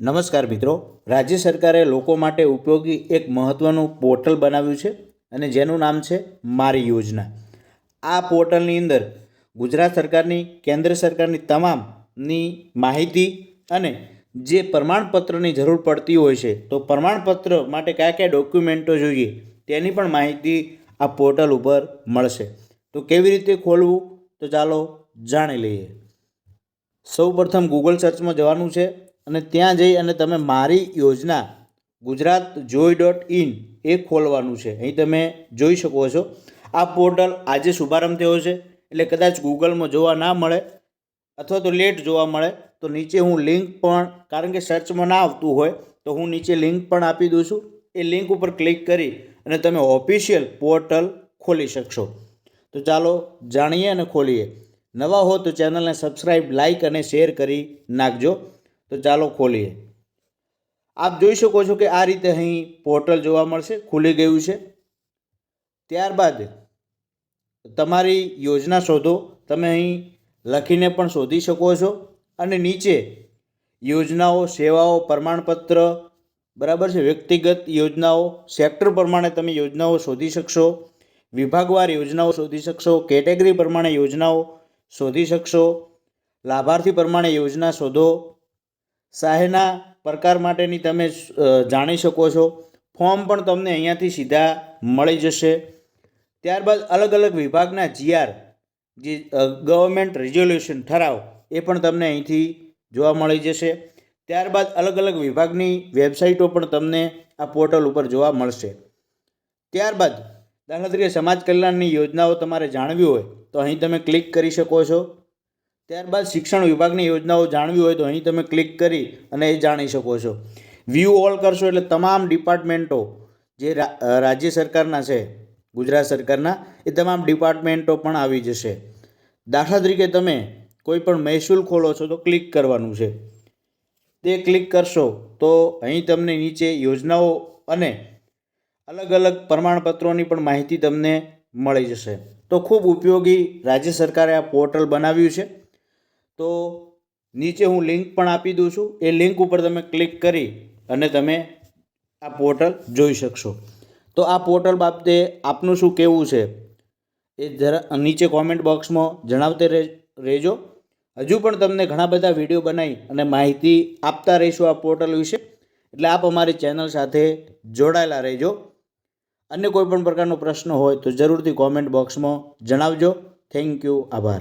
નમસ્કાર મિત્રો. રાજ્ય સરકારે લોકો માટે ઉપયોગી એક મહત્ત્વનું પોર્ટલ બનાવ્યું છે અને જેનું નામ છે મારી યોજના. આ પોર્ટલની અંદર ગુજરાત સરકારની, કેન્દ્ર સરકારની તમામની માહિતી અને જે પ્રમાણપત્રની જરૂર પડતી હોય છે, તો પ્રમાણપત્ર માટે કયા કયા ડોક્યુમેન્ટો જોઈએ તેની પણ માહિતી આ પોર્ટલ ઉપર મળશે. તો કેવી રીતે ખોલવું? તો ચાલો જાણી લઈએ. સૌ પ્રથમ ગૂગલ સર્ચમાં જવાનું છે. અને ત્યાં જઈ અને તમે મારી યોજના ગુજરાત જોઈ ડોટ ઇન એ ખોલવાનું છે. અહીં તમે જોઈ શકો છો. આ પોર્ટલ આજે શુભારંભ થયો છે. એટલે કદાચ ગૂગલમાં જોવા ના મળે અથવા તો લેટ જોવા મળે તો નીચે હું લિંક પણ, કારણ કે સર્ચમાં ના આવતું હોય તો હું નીચે લિંક પણ આપી દઉં છું. એ લિંક ઉપર ક્લિક કરી અને તમે ઓફિશિયલ પોર્ટલ ખોલી શકશો. તો ચાલો જાણીએ અને ખોલીએ. નવા હો તો ચેનલને સબસ્ક્રાઈબ લાઈક અને શેર કરી નાખજો. તો ચાલો ખોલીએ. આપ જોઈ શકો છો કે આ રીતે અહીં પોર્ટલ જોવા મળશે, ખુલી ગયું છે. ત્યારબાદ તમારી યોજના શોધો. તમે અહીં લખીને પણ શોધી શકો છો. અને નીચે યોજનાઓ, સેવાઓ, પ્રમાણપત્ર, બરાબર છે? વ્યક્તિગત યોજનાઓ સેક્ટર પ્રમાણે તમે યોજનાઓ શોધી શકશો. વિભાગવાર યોજનાઓ શોધી શકશો. કેટેગરી પ્રમાણે યોજનાઓ શોધી શકશો. લાભાર્થી પ્રમાણે યોજના શોધો. સહાયના પ્રકાર માટેની તમે જાણી શકો છો. ફોર્મ પણ તમને અહીંયાથી સીધા મળી જશે. ત્યારબાદ અલગ અલગ વિભાગના જીઆર, જે ગવર્મેન્ટ રિઝોલ્યુશન ઠરાવ, એ પણ તમને અહીંથી જોવા મળી જશે. ત્યારબાદ અલગ અલગ વિભાગની વેબસાઇટો પણ તમને આ પોર્ટલ ઉપર જોવા મળશે. ત્યારબાદ દાખલા તરીકે સમાજ કલ્યાણની યોજનાઓ તમારે જાણવી હોય તો અહીં તમે ક્લિક કરી શકો છો. ત્યારબાદ શિક્ષણ વિભાગની યોજનાઓ જાણવી હોય તો અહીં તમે ક્લિક કરી અને એ જાણી શકો છો. વ્યૂ ઓલ કરશો એટલે તમામ ડિપાર્ટમેન્ટો જે રાજ્ય સરકારના છે, ગુજરાત સરકારના, એ તમામ ડિપાર્ટમેન્ટો પણ આવી જશે. દાખલા તરીકે તમે કોઈ પણ મહેસૂલ ખોલો છો તો ક્લિક કરવાનું છે. તે ક્લિક કરશો તો અહીં તમને નીચે યોજનાઓ અને અલગ અલગ પ્રમાણપત્રોની પણ માહિતી તમને મળી જશે. તો ખૂબ ઉપયોગી રાજ્ય સરકારે આ પોર્ટલ બનાવ્યું છે. તો નીચે હું લિંક પણ આપી દઉં છું. એ લિંક ઉપર તમે ક્લિક કરી અને તમે આ પોર્ટલ જોઈ શકશો. તો આ પોર્ટલ બાબતે આપનું શું કહેવું છે? એ જરા નીચે કોમેન્ટ બોક્સમાં જણાવતે રહે રહેજો. હજુ પણ તમને ઘણા બધા વીડિયો બનાવી અને માહિતી આપતા રહીશું આ પોર્ટલ વિશે. એટલે આપ અમારી ચેનલ સાથે જોડાયેલા રહેજો. અન્ય કોઈ પણ પ્રકારનો પ્રશ્ન હોય તો જરૂરથી કોમેન્ટ બોક્સમાં જણાવજો. થેન્ક યુ આભાર.